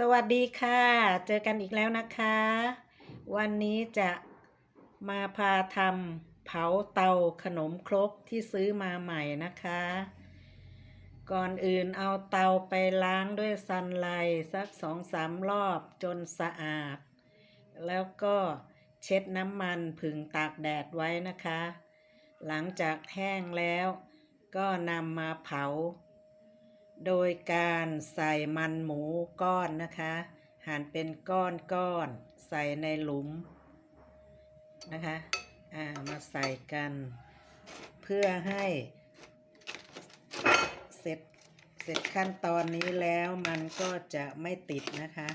สวัสดีค่ะ เจอกันอีกแล้วนะคะ วันนี้จะมาพาทำเผาเตาขนมครกที่ซื้อมาใหม่นะคะ ก่อนอื่นเอาเตาไปล้างด้วยซันไลสักสองสามรอบจนสะอาด แล้วก็เช็ดน้ำมันผึ่งตากแดดไว้นะคะ หลังจากแห้งแล้วก็นำมาเผา โดยการใส่มันหมูก้อนนะคะ หั่นเป็นก้อนก้อน ใส่ในหลุมนะคะอ่ามาใส่กัน เพื่อให้เสร็จเสร็จขั้นตอนนี้แล้วมันก็จะไม่ติดนะคะ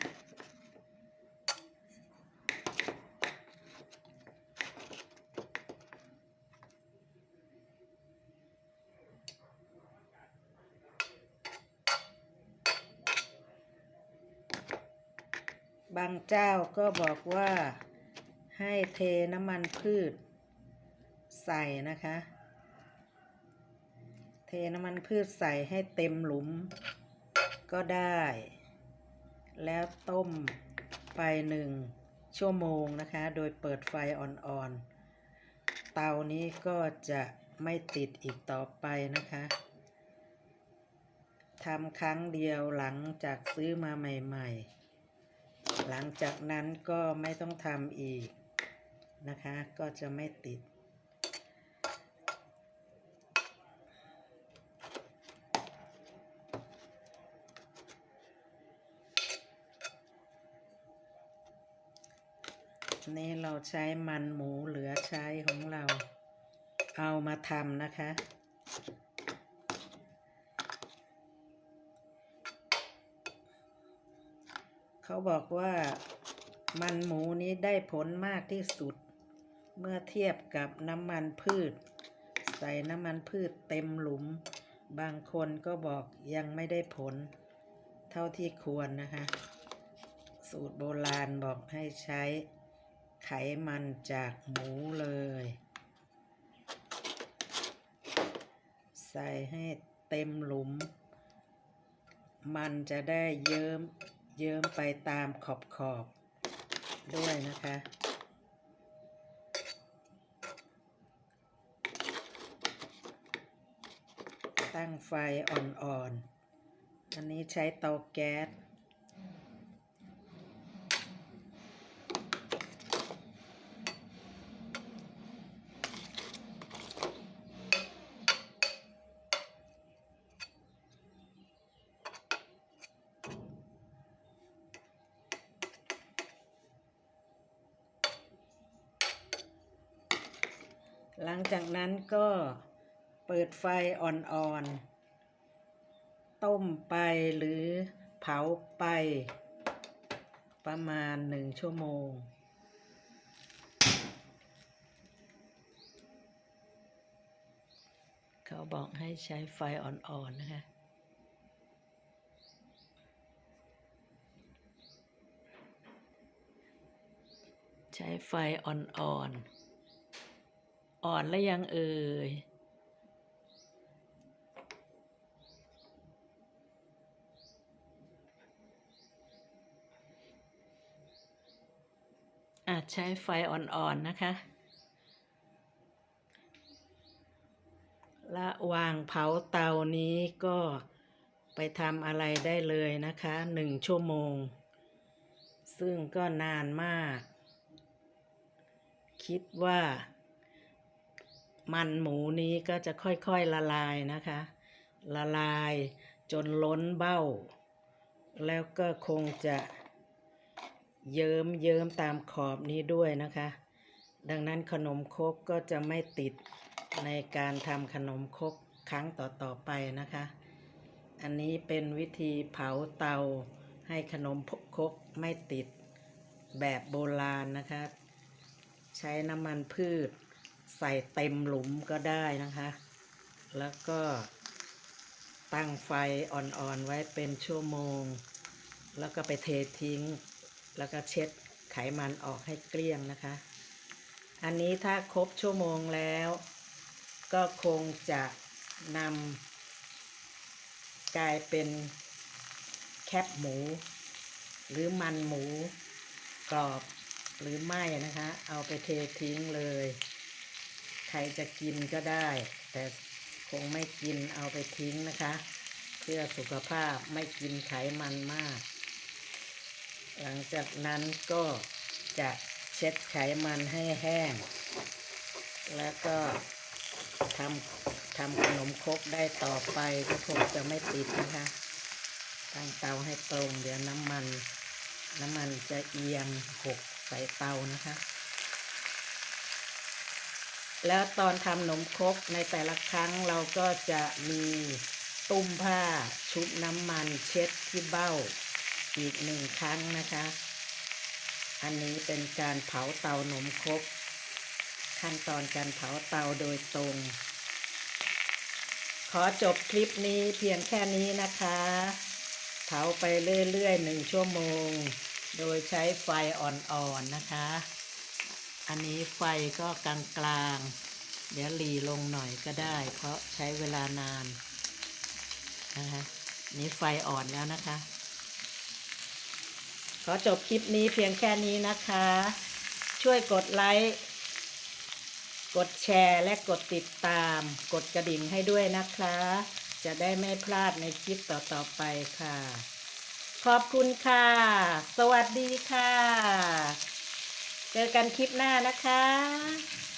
บางเจ้าก็บอกว่าให้เทน้ำมันพืช ใส่นะคะ เทน้ำมันพืชใส่ให้เต็มหลุม ก็ได้ แล้วต้มไปหนึ่งชั่วโมงนะคะ โดยเปิดไฟอ่อนๆ เตานี้ก็จะไม่ติดอีกต่อไปนะคะทำครั้งเดียวหลังจากซื้อมาใหม่ ๆ หลังจากนั้นก็ไม่ต้องทำอีกนะคะ ก็จะไม่ติด นี่เราใช้มันหมูเหลือใช้ของเรา เอามาทำนะคะ เขาบอกว่ามันหมูนี้ได้ผลมากที่สุด เมื่อเทียบกับน้ำมันพืช ใส่น้ำมันพืชเต็มหลุม บางคนก็บอกยังไม่ได้ผล เท่าที่ควรนะคะ สูตรโบราณบอกให้ใช้ไขมันจากหมูเลย ใส่ให้เต็มหลุม มันจะได้เยิ้ม เยิ้มไปตามขอบขอบๆด้วยนะคะ ตั้งไฟอ่อนๆอันนี้ใช้เตาแก๊ส หลังจากนั้นก็เปิดไฟอ่อนๆ ต้มไปหรือเผาไป ประมาณหนึ่งชั่วโมง เขาบอกให้ใช้ไฟอ่อนๆนะคะใช้ไฟอ่อนๆ อ่อนแล้วยังเอ่ยอาจใช้ไฟอ่อนๆนะคะ ระหว่างเผาเตานี้ก็ไปทำอะไรได้เลยนะคะหนึ่งชั่วโมง ซึ่งก็นานมาก คิดว่า มันหมูนี้ก็จะค่อยๆละลายนะคะ ละลายจนล้นเบ้า แล้วก็คงจะเยิ้มเยิ้มตามขอบนี้ด้วยนะคะ ดังนั้นขนมครกก็จะไม่ติดในการทำขนมครกครั้งต่อๆไปนะคะ อันนี้เป็นวิธีเผาเตาให้ขนมครกไม่ติดแบบโบราณนะคะ ใช้น้ำมันพืช ใส่เต็มหลุมก็ได้นะคะ แล้วก็ตั้งไฟอ่อนๆไว้เป็นชั่วโมง แล้วก็ไปเททิ้ง แล้วก็เช็ดไขมันออกให้เกลี้ยงนะคะ อันนี้ถ้าครบชั่วโมงแล้ว ก็คงจะนำกลายเป็นแคบหมู หรือมันหมูกรอบหรือไม่นะคะ เอาไปเททิ้งเลย ใครจะกินก็ได้ แต่คงไม่กินเอาไปทิ้งนะคะ เพื่อสุขภาพไม่กินไขมันมาก หลังจากนั้นก็จะเช็ดไขมันให้แห้ง แล้วก็ทำทำขนมครกได้ต่อไปก็คงจะไม่ติดนะคะตั้งเตาให้ตรงเดี๋ยวน้ำมัน น้ำมันจะเอียงหกใส่เตานะคะ แล้วตอนทำขนมครกในแต่ละครั้งเราก็จะมีตุ้มผ้าชุบน้ำมันเช็ดที่เบ้าอีกหนึ่งครั้งนะคะ อันนี้เป็นการเผาเตาหนมครกขั้นตอนการเผาเตาโดยตรง ขอจบคลิปนี้เพียงแค่นี้นะคะ เผาไปเรื่อยๆหนึ่งชั่วโมง โดยใช้ไฟอ่อนๆนะคะ อันนี้ไฟก็กลางๆเดี๋ยวหลีลงหน่อยก็ได้ เพราะใช้เวลานานนะคะนี่ไฟอ่อนแล้วนะคะ ขอจบคลิปนี้เพียงแค่นี้นะคะ ช่วยกดไลค์ กดแชร์และกดติดตาม กดกระดิ่งให้ด้วยนะคะ จะได้ไม่พลาดในคลิปต่อๆไปค่ะ ขอบคุณค่ะ สวัสดีค่ะ เจอกันคลิปหน้านะคะ